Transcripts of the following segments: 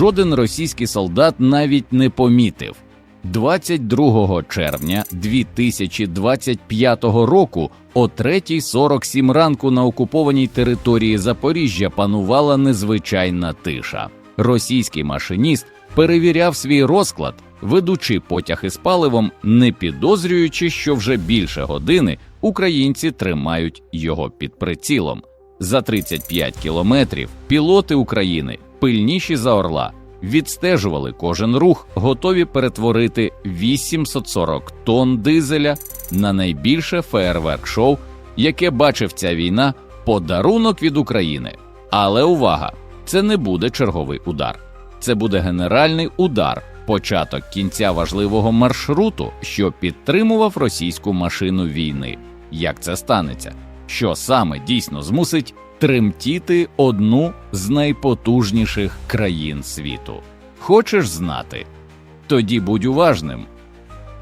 жоден російський солдат навіть не помітив. 22 червня 2025 року о 3.47 ранку на окупованій території Запоріжжя панувала незвичайна тиша. Російський машиніст перевіряв свій розклад, ведучи потяг із паливом, не підозрюючи, що вже більше години українці тримають його під прицілом. За 35 кілометрів пілоти України, пильніші за орла, відстежували кожен рух, готові перетворити 840 тонн дизеля на найбільше феєрверк-шоу, яке бачив ця війна, подарунок від України. Але увага! Це не буде черговий удар, це буде генеральний удар, початок кінця важливого маршруту, що підтримував російську машину війни. Як це станеться? Що саме дійсно змусить тремтіти одну з найпотужніших країн світу? Хочеш знати? Тоді будь уважним.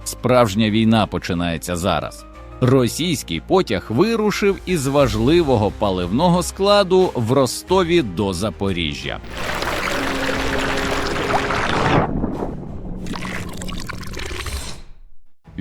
Справжня війна починається зараз. Російський потяг вирушив із важливого паливного складу в Ростові до Запоріжжя.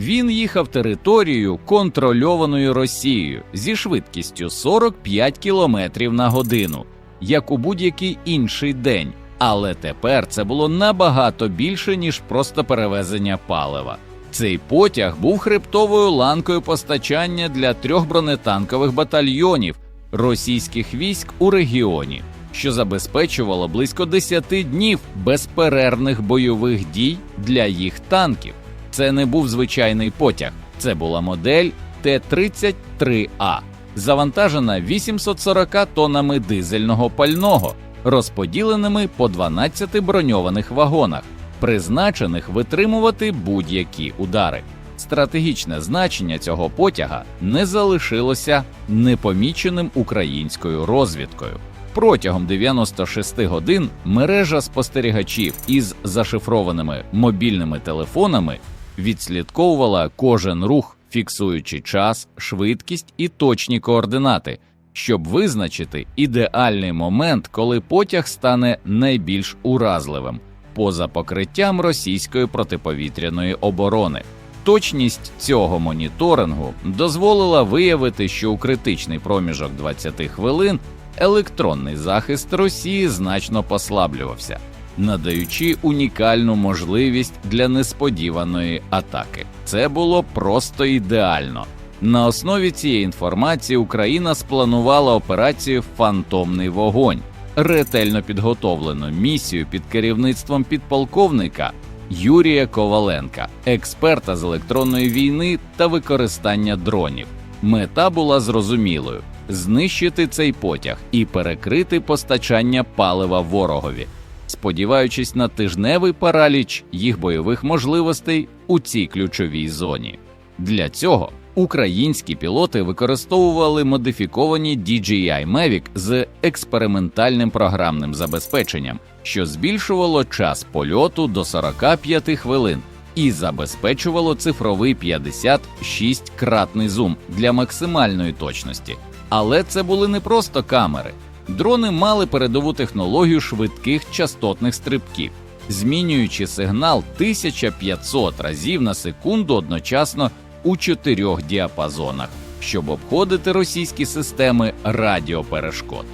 Він їхав територією, контрольованою Росією зі швидкістю 45 км на годину, як у будь-який інший день. Але тепер це було набагато більше, ніж просто перевезення палива. Цей потяг був хребтовою ланкою постачання для трьох бронетанкових батальйонів російських військ у регіоні, що забезпечувало близько 10 днів безперервних бойових дій для їх танків. Це не був звичайний потяг, це була модель Т-33А, завантажена 840 тоннами дизельного пального, розподіленими по 12 броньованих вагонах, призначених витримувати будь-які удари. Стратегічне значення цього потяга не залишилося непоміченим українською розвідкою. Протягом 96 годин мережа спостерігачів із зашифрованими мобільними телефонами відслідковувала кожен рух, фіксуючи час, швидкість і точні координати, щоб визначити ідеальний момент, коли потяг стане найбільш уразливим поза покриттям російської протиповітряної оборони. Точність цього моніторингу дозволила виявити, що у критичний проміжок 20 хвилин електронний захист Росії значно послаблювався, надаючи унікальну можливість для несподіваної атаки. Це було просто ідеально. На основі цієї інформації Україна спланувала операцію Фантомний вогонь, ретельно підготовлену місію під керівництвом підполковника Юрія Коваленка, експерта з електронної війни та використання дронів. Мета була зрозумілою: знищити цей потяг і перекрити постачання палива ворогові, сподіваючись на тижневий параліч їх бойових можливостей у цій ключовій зоні. Для цього українські пілоти використовували модифіковані DJI Mavic з експериментальним програмним забезпеченням, що збільшувало час польоту до 45 хвилин і забезпечувало цифровий 56-кратний зум для максимальної точності. Але це були не просто камери. Дрони мали передову технологію швидких частотних стрибків, змінюючи сигнал 1500 разів на секунду одночасно у чотирьох діапазонах, щоб обходити російські системи радіоперешкод.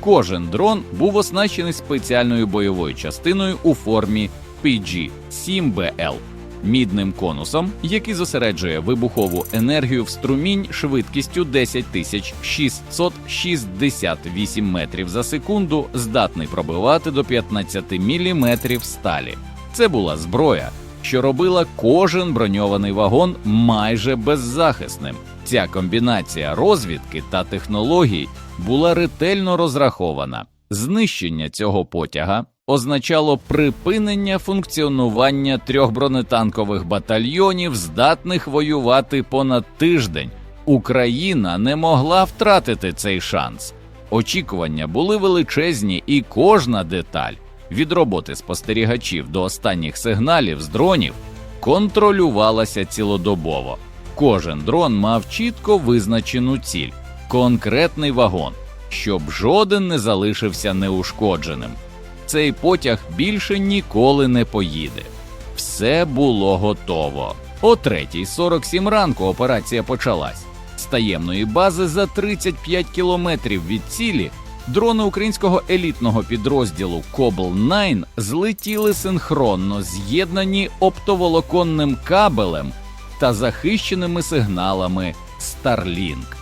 Кожен дрон був оснащений спеціальною бойовою частиною у формі PG-7BL, мідним конусом, який зосереджує вибухову енергію в струмінь швидкістю 10 668 метрів за секунду, здатний пробивати до 15 мм сталі. Це була зброя, що робила кожен броньований вагон майже беззахисним. Ця комбінація розвідки та технологій була ретельно розрахована. Знищення цього потяга означало припинення функціонування трьох бронетанкових батальйонів, здатних воювати понад тиждень. Україна не могла втратити цей шанс. Очікування були величезні, і кожна деталь від роботи спостерігачів до останніх сигналів з дронів контролювалася цілодобово. Кожен дрон мав чітко визначену ціль, конкретний вагон, щоб жоден не залишився неушкодженим. Цей потяг більше ніколи не поїде. Все було готово. О 3.47 ранку операція почалась. З таємної бази за 35 кілометрів від цілі дрони українського елітного підрозділу Кобл 9 злетіли синхронно, з'єднані оптоволоконним кабелем та захищеними сигналами Starlink.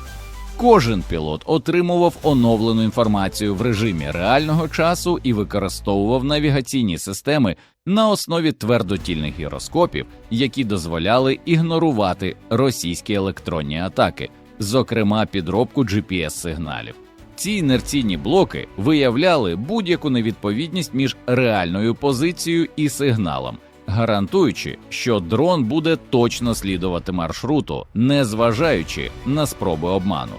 Кожен пілот отримував оновлену інформацію в режимі реального часу і використовував навігаційні системи на основі твердотільних гіроскопів, які дозволяли ігнорувати російські електронні атаки, зокрема підробку GPS-сигналів. Ці інерційні блоки виявляли будь-яку невідповідність між реальною позицією і сигналом, гарантуючи, що дрон буде точно слідувати маршруту, незважаючи на спроби обману.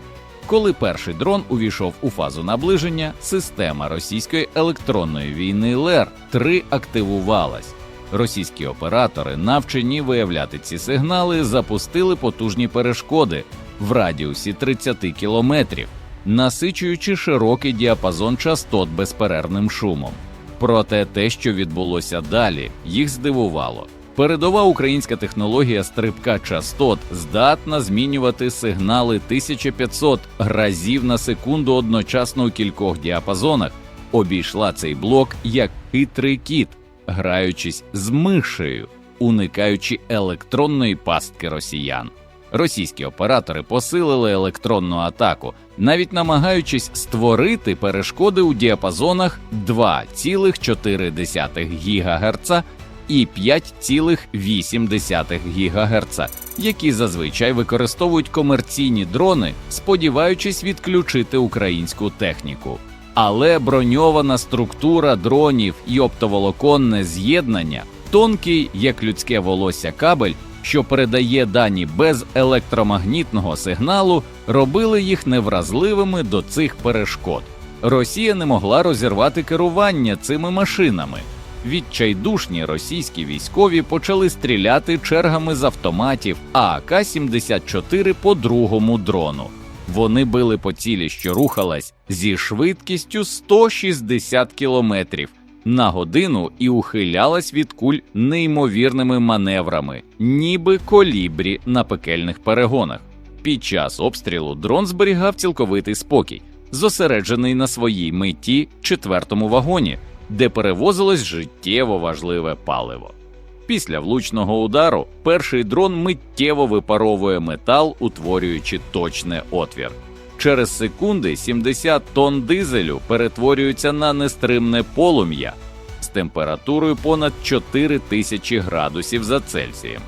Коли перший дрон увійшов у фазу наближення, система російської електронної війни ЛЕР 3 активувалась. Російські оператори, навчені виявляти ці сигнали, запустили потужні перешкоди в радіусі 30 кілометрів, насичуючи широкий діапазон частот безперервним шумом. Проте те, що відбулося далі, їх здивувало. Передова українська технологія стрибка частот здатна змінювати сигнали 1500 разів на секунду одночасно у кількох діапазонах. Обійшла цей блок як хитрий кіт, граючись з мишею, уникаючи електронної пастки росіян. Російські оператори посилили електронну атаку, навіть намагаючись створити перешкоди у діапазонах 2,4 ГГц і 5,8 ГГц, які зазвичай використовують комерційні дрони, сподіваючись відключити українську техніку. Але броньована структура дронів і оптоволоконне з'єднання, тонкий як людське волосся кабель, що передає дані без електромагнітного сигналу, робили їх невразливими до цих перешкод. Росія не могла розірвати керування цими машинами. Відчайдушні російські військові почали стріляти чергами з автоматів АК-74 по другому дрону. Вони били по цілі, що рухалась зі швидкістю 160 км на годину і ухилялась від куль неймовірними маневрами, ніби колібрі на пекельних перегонах. Під час обстрілу дрон зберігав цілковитий спокій, зосереджений на своїй меті четвертому вагоні де перевозилось життєво важливе паливо. Після влучного удару перший дрон миттєво випаровує метал, утворюючи точний отвір. Через секунди 70 тонн дизелю перетворюються на нестримне полум'я з температурою понад 4000 градусів за Цельсієм.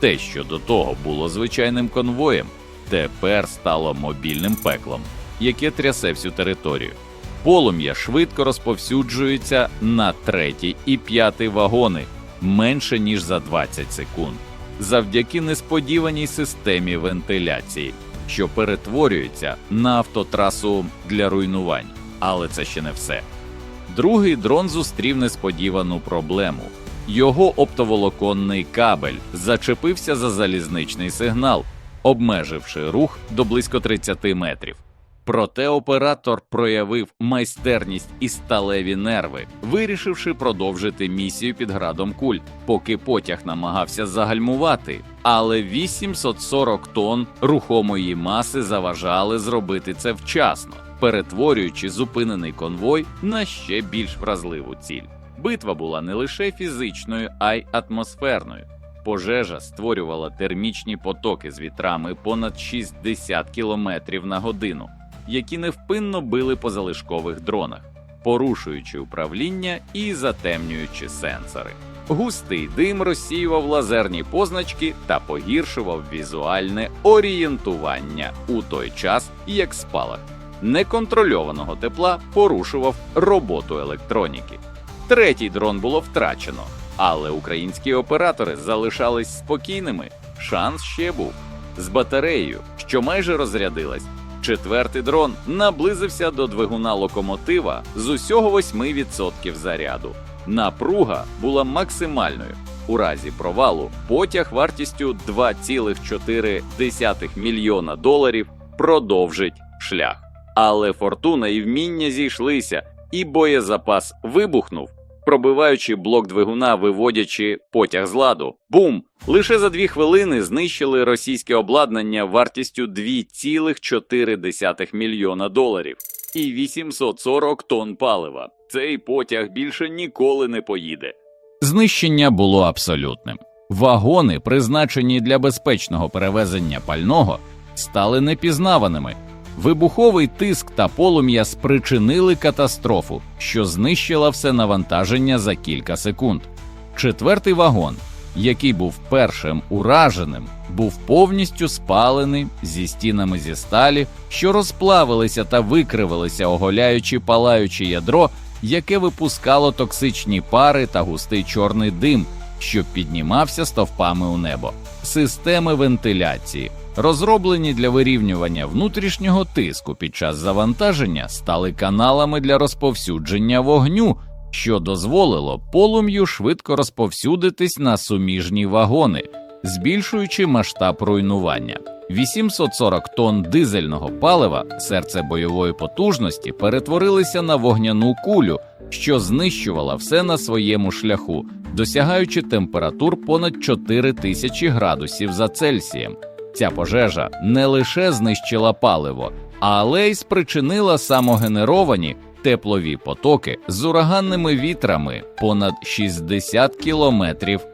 Те, що до того було звичайним конвоєм, тепер стало мобільним пеклом, яке трясе всю територію. Полум'я швидко розповсюджується на третій і п'ятий вагони менше ніж за 20 секунд, завдяки несподіваній системі вентиляції, що перетворюється на автотрасу для руйнувань. Але це ще не все. Другий дрон зустрів несподівану проблему. Його оптоволоконний кабель зачепився за залізничний сигнал, обмеживши рух до близько 30 метрів. Проте оператор проявив майстерність і сталеві нерви, вирішивши продовжити місію під градом куль, поки потяг намагався загальмувати. Але 840 тонн рухомої маси заважали зробити це вчасно, перетворюючи зупинений конвой на ще більш вразливу ціль. Битва була не лише фізичною, а й атмосферною. Пожежа створювала термічні потоки з вітрами понад 60 км на годину які невпинно били по залишкових дронах, порушуючи управління і затемнюючи сенсори. Густий дим розсіював лазерні позначки та погіршував візуальне орієнтування у той час, як спалах неконтрольованого тепла порушував роботу електроніки. Третій дрон було втрачено, але українські оператори залишались спокійними. Шанс ще був з батареєю, що майже розрядилась. Четвертий дрон наблизився до двигуна локомотива з усього 8% заряду. Напруга була максимальною. У разі провалу потяг вартістю 2,4 мільйона доларів продовжить шлях. Але фортуна і вміння зійшлися, і боєзапас вибухнув, пробиваючи блок двигуна, виводячи потяг з ладу. Бум! Лише за дві хвилини знищили російське обладнання вартістю 2,4 мільйона доларів і 840 тонн палива. Цей потяг більше ніколи не поїде. Знищення було абсолютним. Вагони, призначені для безпечного перевезення пального, стали непізнаваними. Вибуховий тиск та полум'я спричинили катастрофу, що знищила все навантаження за кілька секунд. Четвертий вагон, який був першим ураженим, був повністю спалений зі стінами зі сталі, що розплавилися та викривилися, оголяючи палаюче ядро, яке випускало токсичні пари та густий чорний дим, що піднімався стовпами у небо. Системи вентиляції, розроблені для вирівнювання внутрішнього тиску під час завантаження, стали каналами для розповсюдження вогню, що дозволило полум'ю швидко розповсюдитись на суміжні вагони, збільшуючи масштаб руйнування. 840 тонн дизельного палива, серце бойової потужності, перетворилися на вогняну кулю, що знищувала все на своєму шляху, досягаючи температур понад 4000 градусів за Цельсієм. Ця пожежа не лише знищила паливо, але й спричинила самогенеровані теплові потоки з ураганними вітрами понад 60 км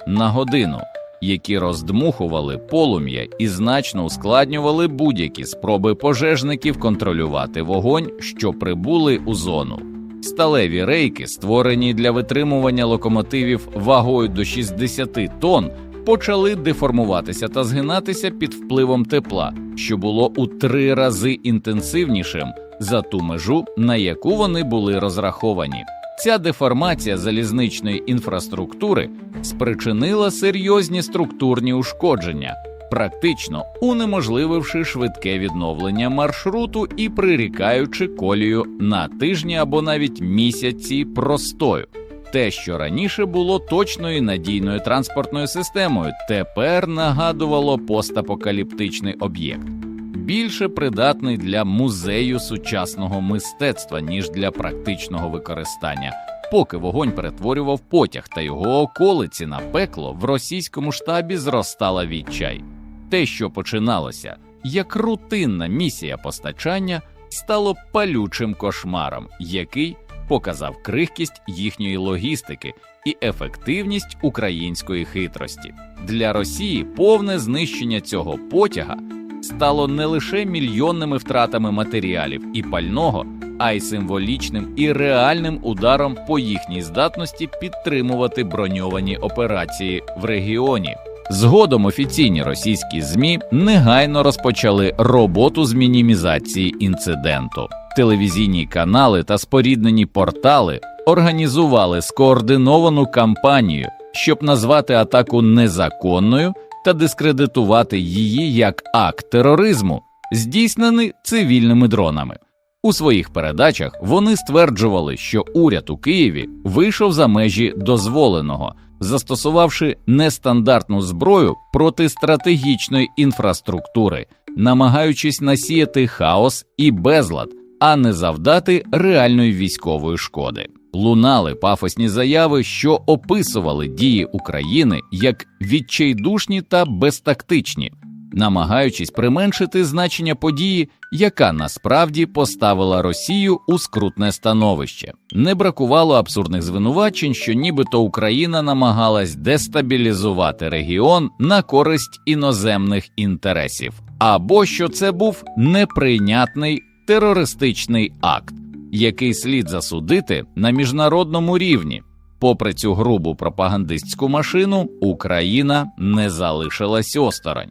на годину, які роздмухували полум'я і значно ускладнювали будь-які спроби пожежників контролювати вогонь, що прибули у зону. Сталеві рейки, створені для витримування локомотивів вагою до 60 тонн, почали деформуватися та згинатися під впливом тепла, що було у три рази інтенсивнішим за ту межу, на яку вони були розраховані. Ця деформація залізничної інфраструктури спричинила серйозні структурні ушкодження, практично унеможлививши швидке відновлення маршруту і прирікаючи колію на тижні або навіть місяці простою. Те, що раніше було точною надійною транспортною системою, тепер нагадувало постапокаліптичний об'єкт, більше придатний для музею сучасного мистецтва, ніж для практичного використання. Поки вогонь перетворював потяг та його околиці на пекло, в російському штабі зростала відчай. Те, що починалося як рутинна місія постачання, стало палючим кошмаром, який показав крихкість їхньої логістики і ефективність української хитрості. Для Росії повне знищення цього потяга стало не лише мільйонними втратами матеріалів і пального, а й символічним і реальним ударом по їхній здатності підтримувати броньовані операції в регіоні. Згодом офіційні російські змі негайно розпочали роботу з мінімізації інциденту. Телевізійні канали та споріднені портали організували скоординовану кампанію, щоб назвати атаку незаконною та дискредитувати її як акт тероризму, здійснений цивільними дронами. У своїх передачах вони стверджували, що уряд у Києві вийшов за межі дозволеного, застосувавши нестандартну зброю проти стратегічної інфраструктури, намагаючись насіяти хаос і безлад, а не завдати реальної військової шкоди. Лунали пафосні заяви, що описували дії України як відчайдушні та безтактичні, намагаючись применшити значення події, яка насправді поставила Росію у скрутне становище. Не бракувало абсурдних звинувачень, що нібито Україна намагалась дестабілізувати регіон на користь іноземних інтересів, або що це був неприйнятний терористичний акт, який слід засудити на міжнародному рівні. Попри цю грубу пропагандистську машину, Україна не залишилась осторонь.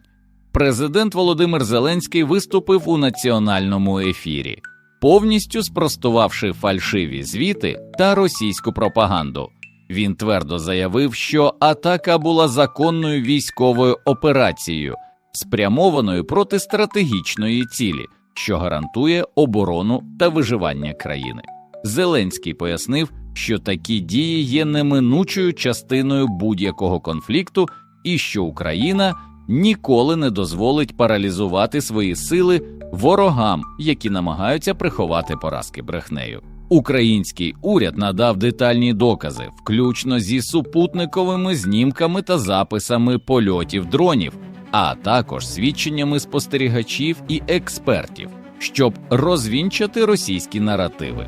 Президент Володимир Зеленський виступив у національному ефірі, повністю спростувавши фальшиві звіти та російську пропаганду. Він твердо заявив, що атака була законною військовою операцією, спрямованою проти стратегічної цілі, що гарантує оборону та виживання країни. Зеленський пояснив, що такі дії є неминучою частиною будь-якого конфлікту, і що Україна ніколи не дозволить паралізувати свої сили ворогам, які намагаються приховати поразки брехнею. Український уряд надав детальні докази, включно зі супутниковими знімками та записами польотів дронів, а також свідченнями спостерігачів і експертів, щоб розвінчати російські наративи.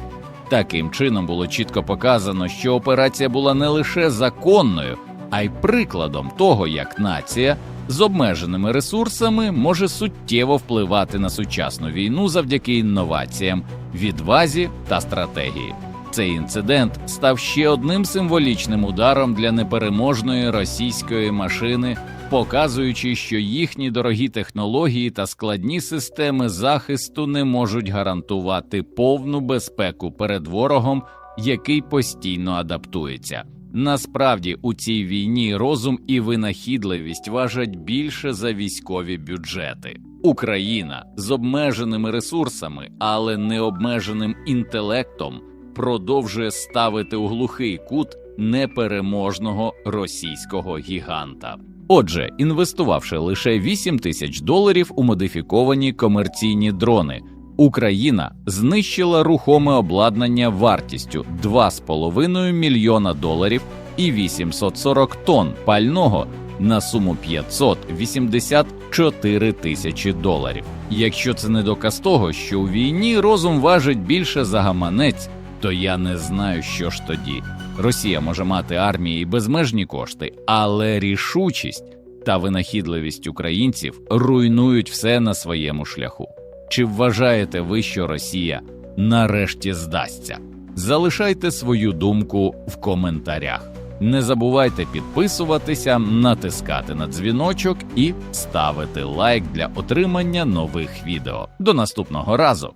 Таким чином було чітко показано, що операція була не лише законною, а й прикладом того, як нація з обмеженими ресурсами може суттєво впливати на сучасну війну завдяки інноваціям, відвазі та стратегії. Цей інцидент став ще одним символічним ударом для непереможної російської машини, показуючи, що їхні дорогі технології та складні системи захисту не можуть гарантувати повну безпеку перед ворогом, який постійно адаптується. Насправді у цій війні розум і винахідливість важать більше за військові бюджети. Україна з обмеженими ресурсами, але не обмеженим інтелектом, продовжує ставити у глухий кут непереможного російського гіганта. Отже, інвестувавши лише 8 тисяч доларів у модифіковані комерційні дрони, Україна знищила рухоме обладнання вартістю 2,5 мільйона доларів і 840 тонн пального на суму 584 тисячі доларів. Якщо це не доказ того, що у війні розум важить більше за гаманець, то я не знаю, що ж тоді. Росія може мати армії і безмежні кошти, але рішучість та винахідливість українців руйнують все на своєму шляху. Чи вважаєте ви, що Росія нарешті здасться? Залишайте свою думку в коментарях. Не забувайте підписуватися, натискати на дзвіночок і ставити лайк для отримання нових відео. До наступного разу!